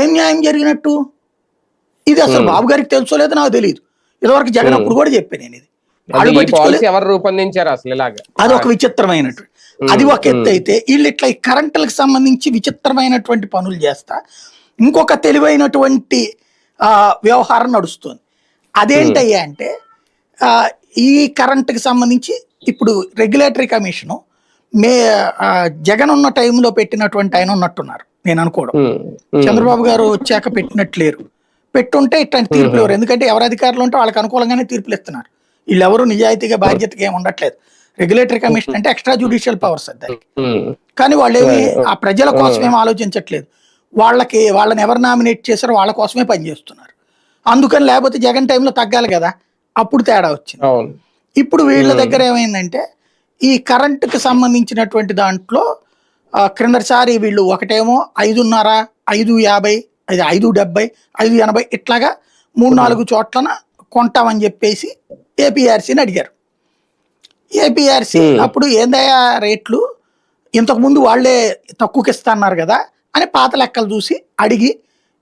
ఏం న్యాయం జరిగినట్టు? ఇది అసలు. బాబు గారికి తెలుసో లేదో నాకు తెలియదు ఇదివరకు జగన్. అప్పుడు కూడా చెప్పాను నేను ఇది. ఎవరు రూపొందించారు అసలు ఇలాగా? అది ఒక విచిత్రమైనటువంటి. అది ఒక ఎత్తు. అయితే వీళ్ళు ఇట్లా ఈ కరెంటులకు సంబంధించి విచిత్రమైనటువంటి పనులు చేస్తా. ఇంకొక తెలివైనటువంటి వ్యవహారం నడుస్తుంది. అదేంటయ్యా అంటే ఈ కరెంటుకి సంబంధించి ఇప్పుడు రెగ్యులేటరీ కమిషను మే జగన్ ఉన్న టైంలో పెట్టినటువంటి ఆయన ఉన్నట్టున్నారు. నేను అనుకోవడం చంద్రబాబు గారు వచ్చాక పెట్టినట్లు లేరు. పెట్టుంటే ఇట్లాంటి తీర్పులు ఎవరు ఎందుకంటే ఎవరు అధికారులు ఉంటే వాళ్ళకి అనుకూలంగానే తీర్పులు ఇస్తున్నారు. వీళ్ళెవరు నిజాయితీగా బాధ్యతగా ఏమి ఉండట్లేదు. రెగ్యులేటరీ కమిషన్ అంటే ఎక్స్ట్రా జ్యుడిషియల్ పవర్స్ దానికి. కానీ వాళ్ళు ఏమి ఆ ప్రజల కోసం ఏం ఆలోచించట్లేదు. వాళ్ళకి వాళ్ళని ఎవరు నామినేట్ చేశారో వాళ్ళ కోసమే పనిచేస్తున్నారు అందుకని లేకపోతే జగన్ టైంలో తగ్గాలి కదా. అప్పుడు తేడా వచ్చింది. ఇప్పుడు వీళ్ళ దగ్గర ఏమైందంటే ఈ కరెంటుకి సంబంధించినటువంటి దాంట్లో క్రిందటిసారి వీళ్ళు ఒకటేమో ఐదున్నర ఐదు యాభై అది ఐదు డెబ్బై ఐదు ఎనభై ఇట్లాగా మూడు నాలుగు చోట్లన కొంటామని చెప్పేసి ఏపీఆర్సీని అడిగారు ఏపీఆర్సీ. అప్పుడు ఏందయ్యా రేట్లు ఇంతకు ముందు వాళ్ళే తక్కువకి ఇస్తున్నారు కదా అని పాత లెక్కలు చూసి అడిగి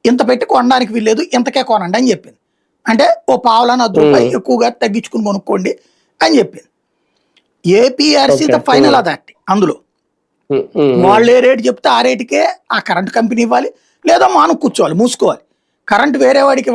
ఇంత పెట్టి కొనడానికి వీల్లేదు ఇంతకే కొనండి అని చెప్పింది అంటే ఓ పావులని అర్ధ రూపాయి. ఎక్కువగా తగ్గించుకుని కొనుక్కోండి అని చెప్పింది ఏపీఆర్సీ Okay. ఫైనల్ అథారిటీ అందులో వాళ్ళు ఏ రేటు చెప్తే ఆ రేటుకే ఆ కరెంట్ కంపెనీ ఇవ్వాలి లేదా మాను కూర్చోవాలి మూసుకోవాలి. కరెంట్ వేరే వాడికి